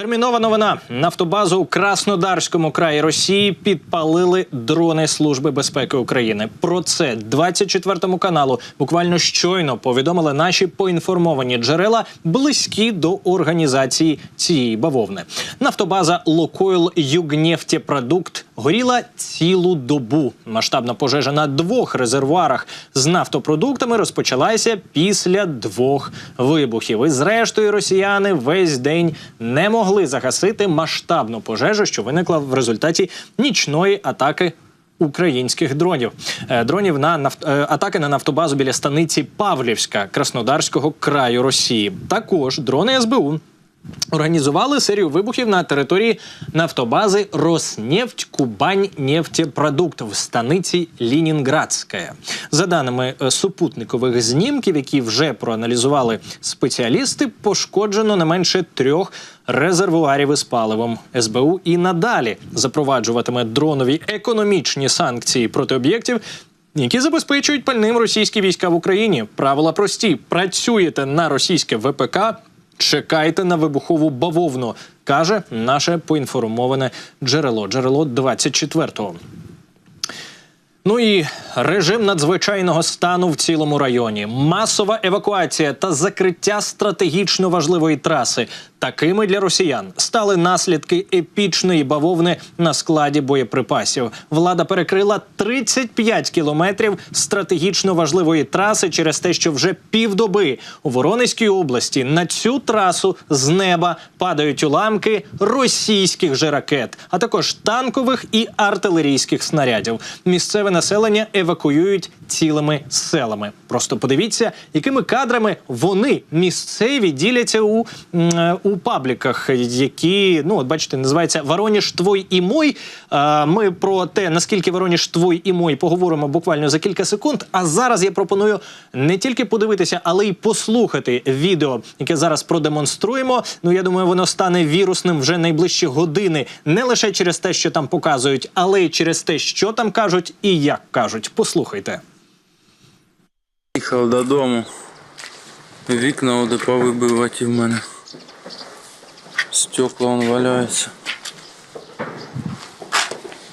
Термінова новина. Нафтобазу у Краснодарському краї Росії підпалили дрони Служби безпеки України. Про це 24 каналу буквально щойно повідомили наші поінформовані джерела, близькі до організації цієї бавовни. Нафтобаза Локойл Югнефтепродукт горіла цілу добу. Масштабна пожежа на двох резервуарах з нафтопродуктами розпочалася після двох вибухів. І зрештою росіяни весь день не могли загасити масштабну пожежу, що виникла в результаті нічної атаки. Українських дронів Е, дронів на нафт... е, атаки на нафтобазу біля станиці Павлівська Краснодарського краю Росії. Також дрони СБУ організували серію вибухів на території нафтобази Роснефть Кубань нефтепродукт в станиці Лінінградська. За даними е, супутникових знімків, які вже проаналізували спеціалісти, пошкоджено не менше трьох резервуарів із паливом. СБУ і надалі запроваджуватиме дронові економічні санкції проти об'єктів. Які забезпечують пальним російські війська в Україні. Правила прості: працюєте на російське ВПК, Чекайте на вибухову бавовну, каже наше поінформоване джерело. Джерело 24-го. Ну і режим надзвичайного стану в цілому районі, масова евакуація та закриття стратегічно важливої траси. Такими для росіян стали наслідки епічної бавовни на складі боєприпасів. Влада перекрила 35 кілометрів стратегічно важливої траси через те, що вже півдоби у Воронезькій області на цю трасу з неба падають уламки російських же ракет, а також танкових і артилерійських снарядів. Місцеве населення евакуюють цілими селами. Просто подивіться, якими кадрами вони місцеві діляться у, е, у пабліках, які ну от бачите, називається Вороніж твой і мой. Е, Ми про те, наскільки Вороніж твой і мой поговоримо буквально за кілька секунд. А зараз я пропоную не тільки подивитися, але й послухати відео, яке зараз продемонструємо. Ну я думаю, воно стане вірусним вже найближчі години, не лише через те, що там показують, але й через те, що там кажуть і як кажуть. Послухайте. Їхав додому. Вікна оде повибиваті в мене. Стекла он валяється.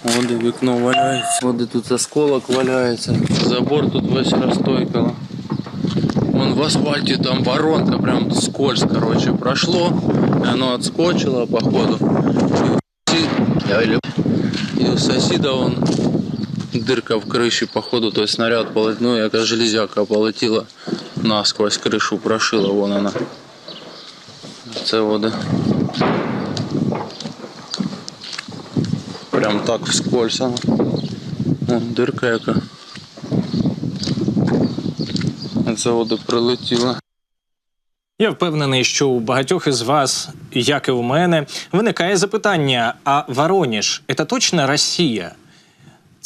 Оде вікно валяється. Оде тут осколок валяється. Забор тут весь розтойкало. Вон в асфальті там воронка, прям скользь, короче, прошло. И оно отскочило, походу. И у соседа он дырка в крыше, походу, то есть снаряд полетел, ну, яка железяка полетіла насквозь кришу, прошила, вон она. Це вода. Прям так вскользь она. Вон дирка яка. Це вода прилетіла. Я впевнений, що у багатьох із вас, як і у мене, виникає запитання: а Вороніж – це точно Росія?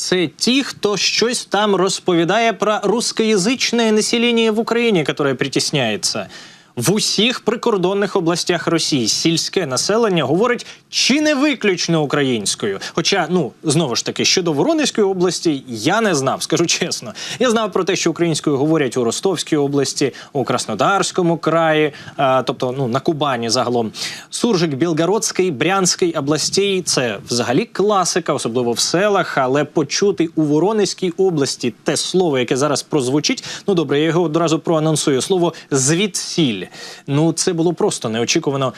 Це ті, хто щось там розповідає про рускоязичне населення в Україні, яке притісняється. В усіх прикордонних областях Росії сільське населення говорить чи не виключно українською. Хоча, ну знову ж таки, щодо Воронезької області, я не знав, скажу чесно. Я знав про те, що українською говорять у Ростовській області, у Краснодарському краї, а, тобто ну на Кубані загалом. Суржик Білгородський, Брянський областей це взагалі класика, особливо в селах. Але почути у Воронезькій області те слово, яке зараз прозвучить. Ну добре, я його одразу проанонсую. Слово звідсіль. Ну це було просто неочікувано.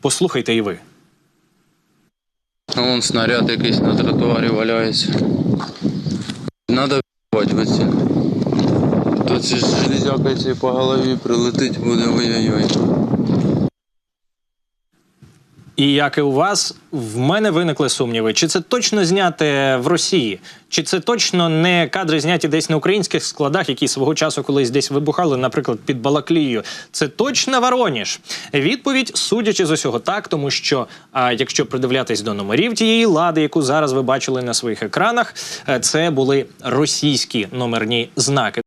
Послухайте і ви. Вон снаряд якийсь на тротуарі валяється. Надо оці. То ці железяка ці по голові прилетить буде ой-ой-ой. І як і у вас, в мене виникли сумніви, чи це точно зняте в Росії, чи це точно не кадри зняті десь на українських складах, які свого часу колись десь вибухали, наприклад, під Балаклією. Це точно Вороніж. Відповідь, судячи з усього, так, тому що а, якщо придивлятись до номерів тієї лади, яку зараз ви бачили на своїх екранах, е, це були російські номерні знаки.